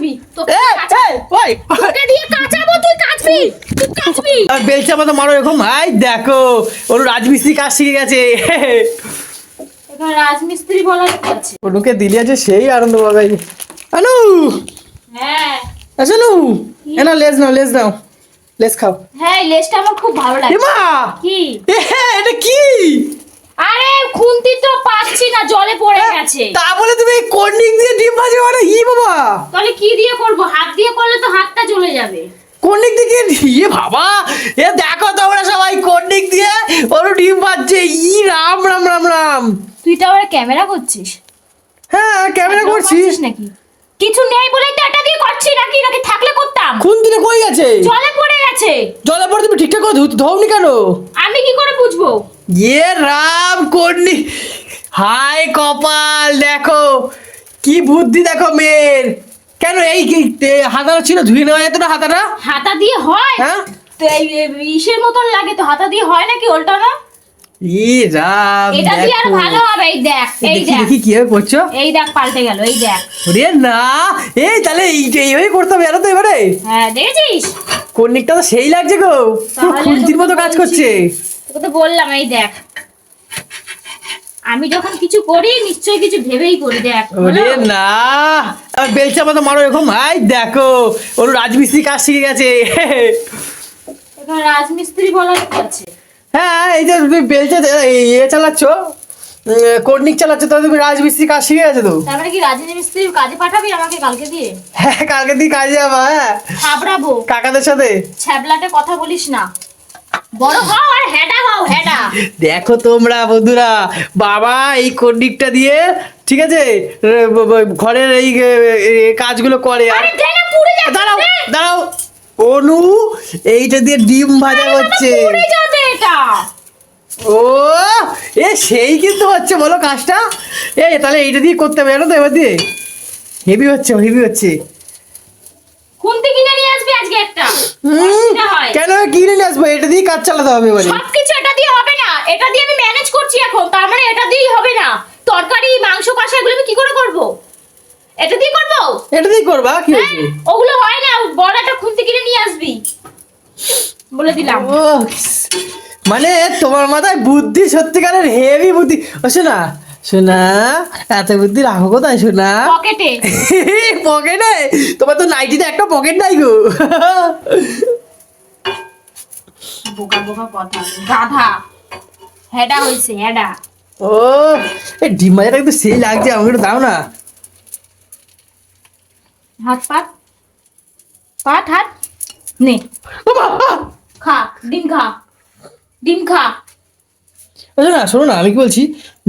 কাচবি? তোকে এ, কাচা- এ, ওই। তোকে দিয়ে কাচাবো তুই কাচবি? তুই কাচবি? আর বেলচা মতো মারো এরকম। আই দেখো ওর রাজমিস্ত্রি কাজ শিখে গেছে। রাজমিস্ত্রি বলা আছে? অনুকে দিলি আছে সেই আনন্দ পাবে। আনু! হ্যাঁ। আচ্ছা নু এ লেজ নাও লেজ নাও। লেজ খাও। হ্যাঁ লেজটা আমার খুব ভালো লাগে। কি? হ্যাঁ, এটা কি? আরে খুন্তি তো পাচ্ছি না জলে পড়ে গেছে। তা বলে তুমি দিয়ে ডিম ভাজি মানে ই বাবা। তাহলে কি দিয়ে করব? হাত দিয়ে করলে তো হাতটা জ্বলে যাবে। কর্নিক দিকে ইয়ে বাবা এ দেখো তোমরা সবাই কর্নিক দিয়ে ওর ডিম ভাজছে। ই রাম রাম রাম রাম। তুই তো আবার ক্যামেরা করছিস? হ্যাঁ ক্যামেরা করছিস। নাকি? কিছু নেই বলেই তো এটা দিয়ে করছি নাকি? নাকি থাকলে করতাম। কোন দিনে কই গেছে? জলে পড়ে গেছে। জলের পর তুমি ঠিকঠাক করে ধু- ধোওনি কেন? আমি কি করে বুঝব? ইয়ে রাম কর্নি হাই কপাল দেখো। কি বুদ্ধি দেখো মেয়ের। কেন এই কি হাতাটা ছিল? ধুয়ে নেওয়া যেত না হাতাটা? হাতা দিয়ে হয়? হ্যাঁ? তো এই এই ইসের মতন লাগে তো। হাতা দিয়ে হয় নাকি উল্টো না? ই রাম এটা দিয়ে আর ভালো হবে এই দেখ এই দেখি দেখ। দেখি কীভাবে করছ। এই দেখ পাল্টে গেল এই দেখ। ওরে না এই তাহলে এইভাবে করতে হবে তো এবারে? হ্যাঁ দেখেছিস? কর্নিকটা তো সেই লাগছে গো। খুন্তির মতো কাজ করছে। তোকে তো বললাম এই দেখ। আমি যখন কিছু করি নিশ্চয়ই কিছু ভেবেই করি দেখ ওরে না আর বেলচা মতো মারো এরকম আই দেখো ওর রাজমিস্ত্রি কাজ শিখে গেছে। এখানে রাজমিস্ত্রি বলা আছে? হ্যাঁ এই যে তুমি বেলচা ইয়ে চালাচ্ছ কর্নিক চালাচ্ছ তো তুমি রাজমিস্ত্রি কাজ শিখে গেছে তো। তারপরে কি রাজমিস্ত্রি কাজে পাঠাবি আমাকে কালকে দিয়ে? হ্যাঁ কালকে দিয়ে কাজে যাবা হ্যাঁ। কাকাদের সাথে। ছ্যাবলাটে কথা বলিস না। বড় হও আর হেডা হও হেডা। দেখো তোমরা বন্ধুরা বাবা এই কন্ডিকটা দিয়ে ঠিক আছে ঘরের এই কাজগুলো করে আর দাঁড়াও দাঁড়াও অনু এইটা দিয়ে ডিম ভাজা পুড়ে যাবে এটা। ও এ সেই কিন্তু হচ্ছে বলো কাজটা। এ তাহলে এইটা দিয়ে করতে হবে জানো তো এবার দিয়ে। হেভি হচ্ছে হেভি হচ্ছে। খুন্তি কিনে নিয়ে আসবি আজকে একটা? অসুবিধা হয়। কেন কিনে নিয়ে আসব? এটা দিয়ে কাজ চালাতে হবে এবারে সবকিছু এটা দিয়ে হবে না। এটা দিয়ে আমি ম্যানেজ করছি এখন। তার মানে এটা দিয়েই হবে না। তরকারি মাংস কষা এগুলো আমি কি করে করব? এটা দিয়ে করব? এটা দিয়ে করবা? কি হ্যাঁ হয়েছে? ওগুলো হয় না। বড় একটা খুন্তি কিনে নিয়ে আসবি। বলে দিলাম। মানে তোমার মাথায় বুদ্ধি সত্যিকারের হেভি বুদ্ধি। ও শোনা শোনা এত বুদ্ধি রাখো কোথায় শোনা? পকেটে। পকেটে? তোমার তো নাইটিতে একটা পকেট নাই গো। বোকা বোকা কথা। গাধা। হেডা হইছে হেডা। ও এই ডিম ভাজাটা কিন্তু সেই লাগছে আমাকে একটু দাও না। হাত পাত। পাট হাত। নে! খা ডিম খা। ডিম খা। ও না শোনো না আমি কি বলছি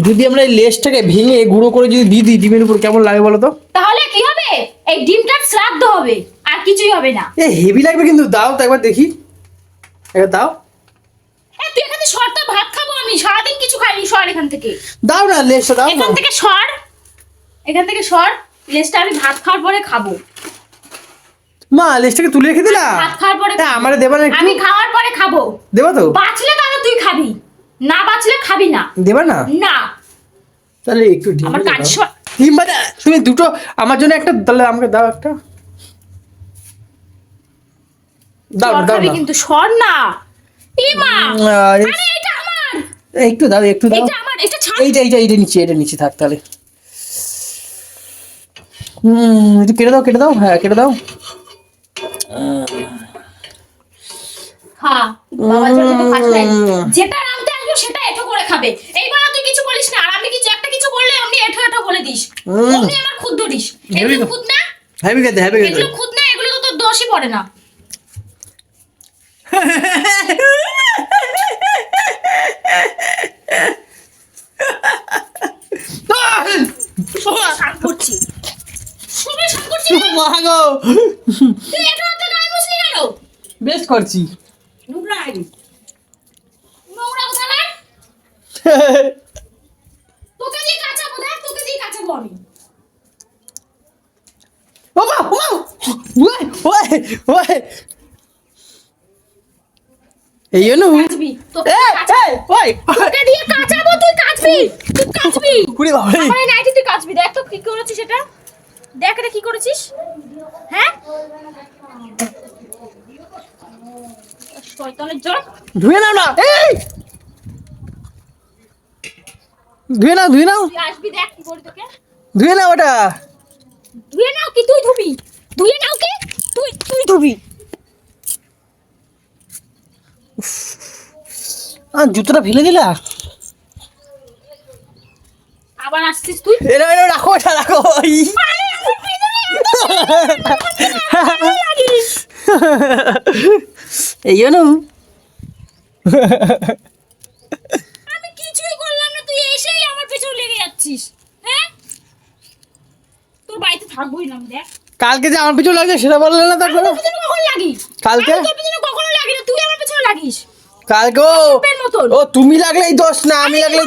যদি আমরা এই লেসটাকে ভেঙে গুঁড়ো করে যদি দিয়ে দিই ডিমের উপর কেমন লাগে বলো তো? তাহলে কি হবে? এই ডিমটার শ্রাদ্ধ হবে আর কিছুই হবে না। এ হেভি লাগবে কিন্তু দাও তো একবার দেখি। একবার দাও। এ, তুই এখান সর তো ভাত খাব আমি সারাদিন কিছু খাইনি সর এখান থেকে। দাও না লেসটা দাও এখান থেকে সর এখান থেকে সর লেসটা আমি ভাত খাওয়ার পরে খাব। মা লেসটাকে তুলে রেখে দিলা? ভাত খাওয়ার পরে আমারে দেবা না আমি খাওয়ার পরে খাব। দেবা তো? বাঁচলে তাহলে তুই খাবি। না বাঁচলে খাবি না। দেবা না? না। তাহলে একটু ডিম আমার কাজ ডিম ভাজা তুমি দুটো আমার জন্য একটা তাহলে আমাকে দাও একটা। দাও দাও কিন্তু সর না। ই মা আরে, এটা আমার। একটু দাও একটু দাও। এটা আমার এটা ছাড়। এইটা এইটা এইটা নিচে এটা নিচে থাক তাহলে। হুম একটু কেটে দাও কেটে দাও হ্যাঁ কেটে দাও। খা। উম। যেটা রাঁধতে আসব সেটা এঠো করে খাবে। এইবার তুই কিছু বলিস না আর আমি কিছু একটা কিছু করলে অমনি এঠো এঠো বলে দিস। অমনি আমার খুদ ধরিস এগুলো। খুদ না? হ্যাভি খেতে হ্যাভি খেতে। এগুলো খুদ না এগুলো তো তোর দোষই পড়ে না। সময় শান তোকে দিয়ে কাঁচাবো দেখ তোকে দিয়ে কাঁচাবো আমি। বাবা বাবা ওই ওই ওই। এই অনু। ওই তোকে দিয়ে কাঁচাবো তুই কাঁচবি তুই কাঁচবি। কুড়ি বাবা আমার নাইটি তুই কাঁচবি দেখ তো কি করেছিস এটা। দেখ এটা কি করেছিস। হ্যাঁ? শয়তানের জন্য ধুয়ে নাও না এই। ধুয়ে নাও ধুয়ে নাও। আসবি দেখ কি করি তোকে। ধুয়ে নাও ওটা। ধুয়ে নাও কি তুই ধুবি? ধুয়ে নাও কি তুই তুই ধুবি। আর জুতোটা ফেলে দিলা? আবার আসছিস তুই? এরা এরা রাখো এটা রাখো। এই জন্য আমি কিছুই করলাম না তুই এসেই আমার পেছনে লেগে যাচ্ছিস? হ্যাঁ? তোর বাড়িতে থাকবোই না দেখ। কালকে যে আমার পিছু লাগছে সেটা বললে না তারপরে? কখন লাগি? কালকে? তোর পেছনে কখনো লাগি না। তুই আমার পেছনে লাগিস। কালকে ও তুমি লাগলেই দোষ না আমি লাগলে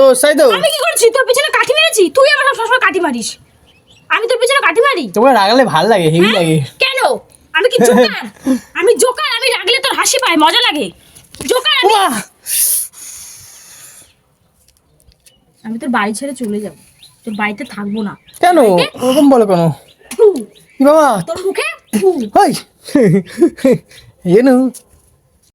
দোষ তাই তো? আমি কি করছি? তোর পেছনে কাঠি মেরেছি? তুই আমার সবসময় কাঠি মারিস। আমি তোর পিছনে কাঠি মারি? তোমার রাগলে ভালো লাগে হেভি হ্যাঁ? লাগে। কেন? আমি কি জোকার? আমি জোকার আমি রাগলে তোর হাসি পায় মজা লাগে। জোকার আমি! আমি তোর বাড়ি ছেড়ে চলে যাব। তোর বাড়িতে থাকব না। কেন? ওরকম বলো কেন? বাবা? তোর মুখে। হই এই জন্য